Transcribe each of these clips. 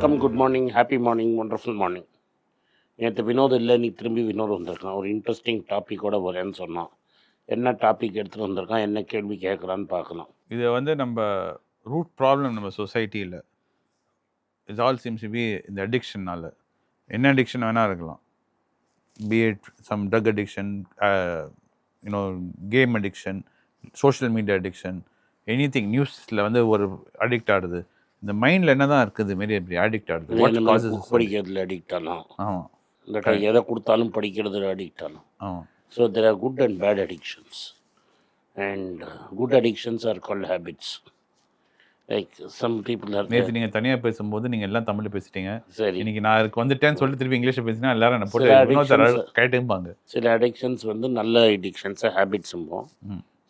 வணக்கம் good morning happy morning wonderful morning நேற்று வினோத் இல்லை நீ திரும்பி வினோத் வந்திருக்கான். ஒரு இன்ட்ரெஸ்டிங் டாப்பிக்கோட வரேன்னு சொன்னான். என்ன டாபிக் எடுத்துகிட்டு வந்திருக்கான்? என்ன கேள்வி கேட்குறான்னு பார்க்கலாம். இது வந்து நம்ம ரூட் ப்ராப்ளம் நம்ம சொசைட்டியில் இட்ஸ் ஆல் சிம்ஸ் பி இந்த அடிக்ஷனால் என்ன அடிக்ஷன் வேணால் இருக்கலாம். Be it some drug addiction you know game addiction social media addiction anything நியூஸில் வந்து ஒரு அடிக்ட் ஆகுது. இந்த மைண்டில் என்ன தான் இருக்குது மாரி அப்படி அடிக்ட் ஆகுது. வாட் புக் காசஸ் படிக்கிறதுல அடிக்ட் ஆகலாம். ஆமாம் இல்லாட்டா எதை கொடுத்தாலும் படிக்கிறதுல அடிக்ட் ஆகலாம். ஆமாம் so there are good and bad addictions and good addictions are called habits like some people are நேற்று நீங்கள் தனியாக பேசும்போது நீங்கள் எல்லாம் தமிழ் பேசிட்டீங்க. சரி. இன்னைக்கு நான் அதுக்கு வந்துட்டேன்னு சொல்லிட்டு திருப்பி இங்கிலீஷில் பேசினா எல்லாரும் என்ன போட்டு கேட்டுப்பாங்க. சில அடிக்ஷன்ஸ் வந்து நல்ல அடிக்ஷன்ஸை ஹேபிட்ஸும்போம்.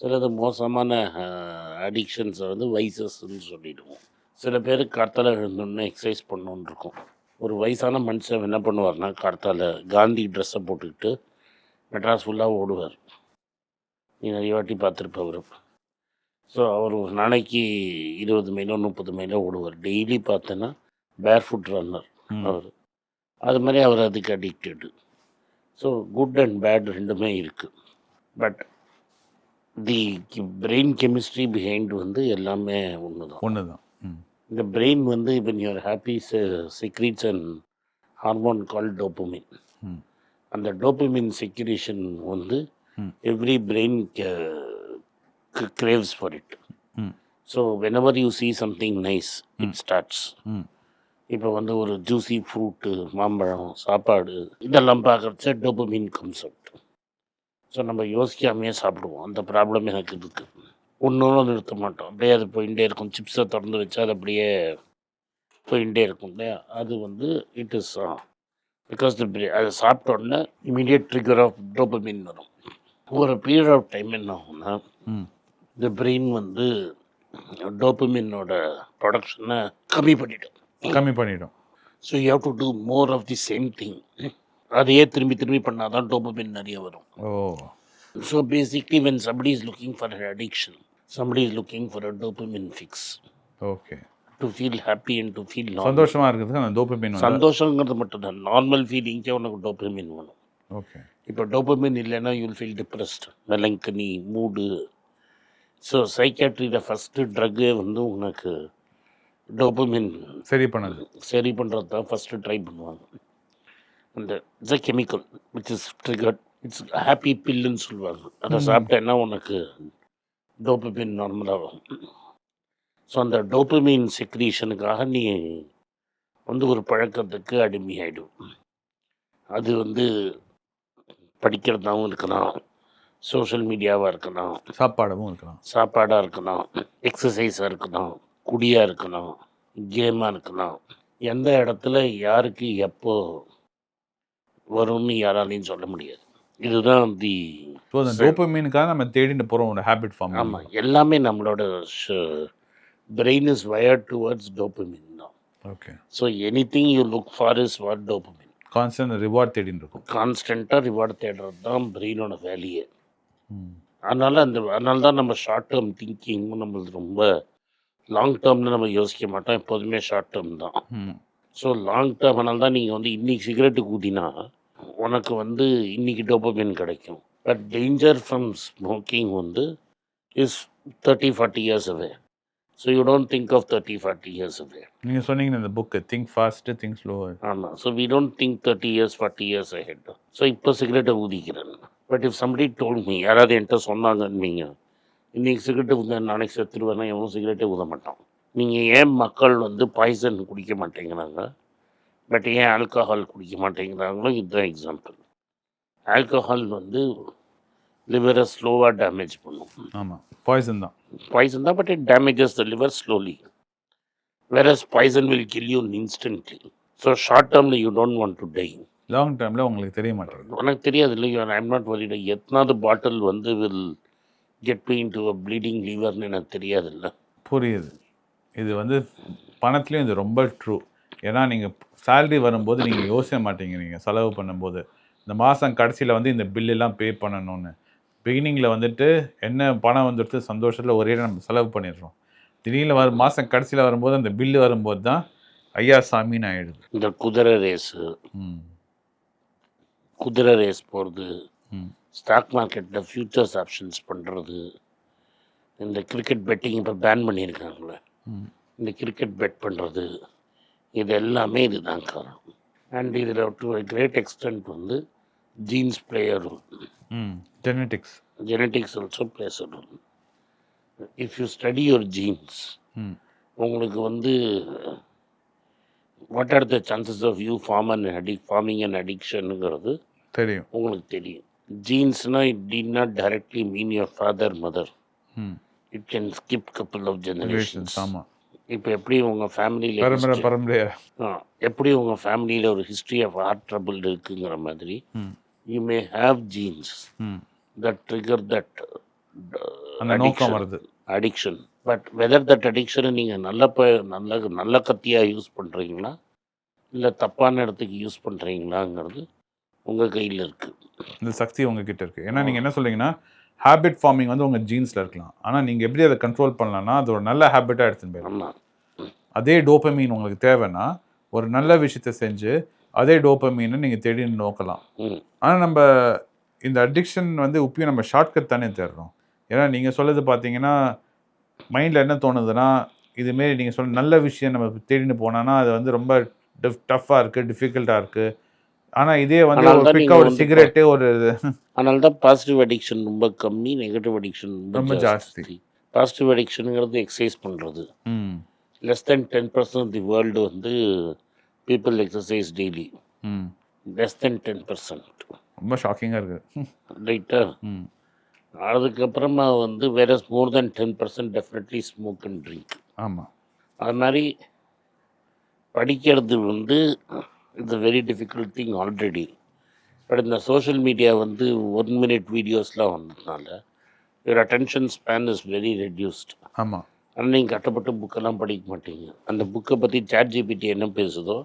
சிலது மோசமான அடிக்ஷன்ஸை வந்து வைசஸ்ன்னு சொல்லிடுவோம். சில பேர் கார்த்தால எழுந்தோடனே எக்ஸசைஸ் பண்ணணுன்னு இருக்கும். ஒரு வயசான மனுஷன் என்ன பண்ணுவார்னா கார்த்தால காந்தி ட்ரெஸ்ஸை போட்டுக்கிட்டு மெட்ராஸ் ஃபுல்லாக ஓடுவார். நீ நிறைய வாட்டி பார்த்துருப்ப அவர். ஸோ அவர் ஒரு நாளைக்கு இருபது மைலோ முப்பது மைலோ ஓடுவார். டெய்லி பார்த்தேன்னா பேர் ஃபுட் ரன்னர். அவர். அது மாதிரி அவர் அதுக்கு addicted so good and bad ரெண்டுமே இருக்குது but the brain chemistry behind வந்து எல்லாமே ஒன்று தான் ஒன்று தான் இந்த பிரெயின் வந்து இப்போ your happy secretes and hormone called dopamine அந்த டோப்பமின் செக்யூரேஷன் வந்து. Every brain craves for it so whenever you see something nice it starts இப்போ வந்து ஒரு ஜூஸி ஃப்ரூட்டு மாம்பழம் சாப்பாடு இதெல்லாம் பார்க்குறச்ச டோபமின் கம்ஸ் அவுட் ஸோ நம்ம யோசிக்காமையே சாப்பிடுவோம். அந்த ப்ராப்ளம் எனக்கு இருக்குது ஒன்றும் நிறுத்த மாட்டோம். அப்படியே அது போயிட்டே இருக்கும். சிப்ஸை திறந்து வச்சா அது அப்படியே போயிட்டே இருக்கும் இல்லையா? அது வந்து இட் இஸ் பிகாஸ் த அதை சாப்பிட்ட உடனே இமீடியட் ட்ரிகர் ஆஃப் டோபமின் வரும். ஒரு பீரியட் ஆஃப் டைம் என்ன ஆகும்னா இந்த பிரெயின் வந்து டோபமினோட ப்ரொடக்ஷனை கம்மி பண்ணிடும். கம்மி பண்ணிடும். So you have to do more of the same thing அதையே திரும்பி திரும்பி பண்ணால் தான் டோபமின் நிறைய வரும். ஓ. So basically when somebody is looking for an addiction somebody is looking for a dopamine fix. Okay to feel happy and to feel normal. சந்தோஷமா இருக்கிறதுக்கு அந்த டோபமைன் வந்து சந்தோஷங்கிறது மட்டும்தான் நார்மல் ஃபீலிங்க்கே உனக்கு டோபமின் வேணும். ஓகே இப்போ டோபமின் இல்லைன்னா you'll feel depressed melancholy mood so சைக்காட்ரியில் first ட்ரக்கே வந்து உனக்கு டோபமின் சரி பண்ணது. சரி பண்ணுறது தான் ஃபஸ்ட்டு ட்ரை பண்ணுவாங்க. அந்த it's a chemical which is triggered it's happy பில்லுன்னு சொல்லுவாங்க அதை சாப்பிட்டேன்னா உனக்கு டோப்பமின் நார்மலாகும் ஸோ அந்த டோப்பமின் செக்ரீஷனுக்காக நீ வந்து ஒரு பழக்கத்துக்கு அடிமையாயிடும் அது வந்து படிக்கிறதாகவும் இருக்கலாம். சோஷியல் மீடியாவாக இருக்கலாம். சாப்பாடவும் இருக்கலாம். சாப்பாடாக இருக்கலாம். எக்ஸசைஸாக இருக்கலாம். குடியாக இருக்கலாம். கேமாக இருக்கலாம். எந்த இடத்துல யாருக்கு எப்போ வரும்னு யாராலையும் சொல்ல முடியாது. இதுதான் தி ஸோ அந்த டோபமைனுக்காக நம்ம தேடிட்டு போகிறோம் ஒரு ஹேபிட் ஃபார்ம் ஆமாம் எல்லாமே நம்மளோட brain is wired towards dopamine தான். Okay so any thing you look for is what dopamine constant reward தேடிட்டு இருக்கும். கான்ஸ்டண்ட்டாக ரிவார்டு தேடுறது தான் பிரெயினோட வேலையே. அதனால அந்த அதனால தான் நம்ம ஷார்ட் டேர்ம் திங்கிங்கும் நம்மளுக்கு ரொம்ப லாங் டேர்மில் நம்ம யோசிக்க மாட்டோம் எப்போதுமே ஷார்ட் டேர்ம் தான். ஸோ லாங் டேர்ம்னால தான் நீங்கள் வந்து இன்னைக்கு சிகரெட்டு ஊதினா உனக்கு வந்து இன்னைக்கு டோப்பமின் கிடைக்கும். பட் டேஞ்சர் ஃப்ரம் ஸ்மோக்கிங் வந்து is thirty forty years away so you don't think of thirty forty years away நீங்கள் சொன்னீங்க இந்த book think fast think slow ஆமாம் so we don't think thirty years forty years ahead so இப்போ சிகரெட்டை ஊதிக்கிறேன். But if somebody told me யாராவது என்கிட்ட சொன்னாங்கன்னீங்க இன்னைக்கு cigarette ஊத நாளைக்கு செத்துருவேன்னா எவனும் சிகரெட்டே ஊத மாட்டான். நீங்கள் ஏன் மக்கள் வந்து பாய்சன் குடிக்க மாட்டேங்கிறாங்க? பட் ஏன் ஆல்கஹால் குடிக்க மாட்டேங்கிறாங்களோ இதுதான் எக்ஸாம்பிள் ஆல்கஹால் வந்து லிவரை ஸ்லோவாக டேமேஜ் பண்ணும். ஆமாம் பாய்சன் தான். பாய்சன் தான் but it damages the liver slowly whereas poison will kill you instantly. So short டேர்மில் you don't want to die long டேர்மில் உங்களுக்கு தெரிய மாட்டேங்குது. உனக்கு தெரியாது இல்லையா ஐம் நாட் வரிட எத்தனாவது பாட்டில் வந்து will get me to a bleeding லீவர்னு எனக்கு தெரியாது இல்லை புரியுது. இது வந்து பணத்துலேயும் இது ரொம்ப ட்ரூ ஏன்னா நீங்கள் சேலரி வரும்போது நீங்கள் யோசிக்க மாட்டீங்க நீங்கள் செலவு பண்ணும்போது. இந்த மாதம் கடைசியில் வந்து இந்த பில்லெல்லாம் பே பண்ணணும்னு. பிகினிங்கில் வந்துட்டு என்ன பணம் வந்துடுத்து சந்தோஷத்தில் ஒரே நம்ம செலவு பண்ணிடுறோம். திடீர்னு வரும் மாதம் கடைசியில் வரும்போது அந்த பில்லு வரும்போது தான் ஐயா சாமின்னு ஆயிடுது. இந்த குதிரை ரேஸு குதிரை ரேஸ் போகிறது ஸ்டாக் மார்க்கெட்டில் ஃபியூச்சர்ஸ் ஆப்ஷன்ஸ் பண்ணுறது இந்த கிரிக்கெட் பெட்டிங் இப்போ பேன் பண்ணியிருக்காங்களே ம். இந்த கிரிக்கெட் பெட் பண்ணுறது இது எல்லாமே இதுதான் காரணம். அண்ட் இதில் டு கிரேட் எக்ஸ்டென்ட் வந்து genes player genetics genetics also plays role if you study your genes உங்களுக்கு வந்து what are the chances of you form and addict forming and அடிக்ஷனுங்கிறது தெரியும். உங்களுக்கு தெரியும். ஜீன்ஸ்னால் it did not directly mean your father mother it can skip couple of generations ஆமாம் இப்போ எப்படி உங்கள் ஃபேமிலியில் பரம்பரையா? எப்படி உங்கள் ஃபேமிலியில் ஒரு ஹிஸ்ட்ரி ஆஃப் ஹார்ட் ட்ரபிள் இருக்குங்கிற மாதிரி you may. Have genes that trigger that நோக்கம் வருது. அடிக்ஷன் பட் வெதர் தட் அடிக்ஷனை நீங்கள் நல்ல ப நல்ல நல்ல கத்தியாக யூஸ் பண்ணுறீங்களா இல்லை தப்பான இடத்துக்கு யூஸ் பண்ணுறீங்களாங்கிறது உங்கள் கையில் இருக்குது இந்த சக்தி உங்ககிட்ட இருக்கு. ஏன்னா நீங்கள் என்ன சொல்றீங்கன்னா ஹேபிட் ஃபார்மிங் வந்து உங்கள் ஜீன்ஸில் இருக்கலாம். ஆனால் நீங்கள் எப்படி அதை கண்ட்ரோல் பண்ணலாம்னா அது ஒரு நல்ல ஹேபிட்டாக எடுத்துன்னு போயிடும். ஆமாம் அதே டோப்பமீன் உங்களுக்கு தேவைன்னா ஒரு நல்ல விஷயத்தை செஞ்சு அதே டோப்பமீனை நீங்கள் தேடி நோக்கலாம். ஆனால் நம்ம இந்த அடிக்ஷன் வந்து உப்பியும் நம்ம ஷார்ட்கட் தானே தேடுறோம். ஏன்னா நீங்கள் சொல்லுறது பார்த்தீங்கன்னா மைண்டில் என்ன தோணுதுன்னா இதுமாரி நீங்கள் சொல்ல நல்ல விஷயம் நம்ம தேடின்னு போனோன்னா அது வந்து ரொம்ப டிஃப் டஃப்பாக இருக்குது டிஃபிகல்ட்டாக இருக்குது ஆனால் இதே வந்து ஒரு நீங்க ஒரு சிகரெட்டு ஒரு அதனால தான் பாசிட்டிவ் அடிக்ஷன் ரொம்ப கம்மி நெகட்டிவ் அடிக்ஷன் ரொம்ப ஜாஸ்தி. பாசிட்டிவ் அடிக்ஷனுங்கிறது எக்ஸசைஸ் பண்ணுறது ம். Less than ten percent the world வந்து people exercise daily hmm. Less than ten percent ரொம்ப ஷாக்கிங்காக இருக்குது ரைட்டா ம். அதுக்கப்புறமா வந்து வேற more than ten percent definitely smoke and drink ஆமாம் அது மாதிரி படிக்கிறது வந்து it's a very difficult thing already but இந்த சோஷியல் மீடியா வந்து ஒன் மினிட் வீடியோஸ்லாம் வந்ததுனால your attention span is very reduced ஆமாம் ஆனால் நீங்கள் கஷ்டப்பட்டு புக்கெல்லாம் படிக்க மாட்டீங்க. அந்த புக்கை பற்றி சாட் ஜிபிடி என்ன பேசுதோ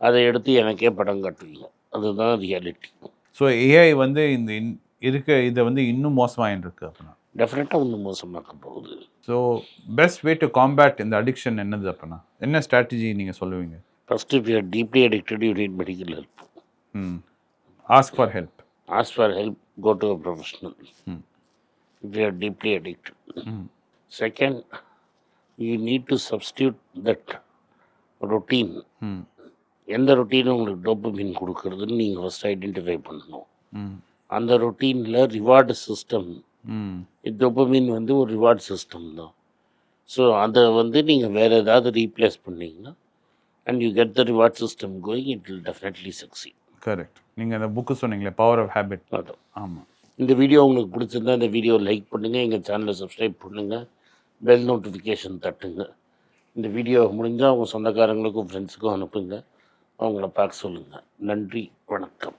அதை எடுத்து எனக்கே படம் காட்டுவீங்க. அதுதான் ரியாலிட்டி ஸோ ஏஐ வந்து இந்த இருக்க இதை வந்து இன்னும் மோசமாயின்னு இருக்கு அப்படின்னா. டெஃபினட்டாக ஒன்றும் மோசமாக்க போகுது. So best way to combat இந்த அடிக்ஷன் என்னது அப்படின்னா? என்ன ஸ்ட்ராட்டஜி நீங்கள் சொல்லுவீங்க? First if you're deeply addicted you need medical help hmm ask for help ask for help go to a professional hmm if you are deeply addicted hmm second you need to substitute that routine hmm எந்த ரொட்டீனும் உங்களுக்கு டோப்பமின் கொடுக்கறதுன்னு நீங்கள் first identify பண்ணணும். ம் அந்த ரொட்டீனில் reward system ம் டோப்பமின் வந்து ஒரு ரிவார்ட் சிஸ்டம் தான். ஸோ அதை வந்து நீங்கள் வேறு ஏதாவது ரீப்ளேஸ் பண்ணீங்கன்னா and you get the reward system going it will definitely succeed correct நீங்கள் அந்த புக்கு சொன்னீங்களே பவர் ஆஃப் ஹேபிட் ஆமாம் இந்த வீடியோ உங்களுக்கு பிடிச்சிருந்தா இந்த வீடியோ லைக் பண்ணுங்கள் எங்கள் சேனலை சப்ஸ்கிரைப் பண்ணுங்கள் பெல் நோட்டிஃபிகேஷன் தட்டுங்க. இந்த வீடியோ முடிஞ்சால் அவங்க சொந்தக்காரங்களுக்கும் ஃப்ரெண்ட்ஸுக்கும் அனுப்புங்க. அவங்கள பார்க்க சொல்லுங்கள் நன்றி வணக்கம்.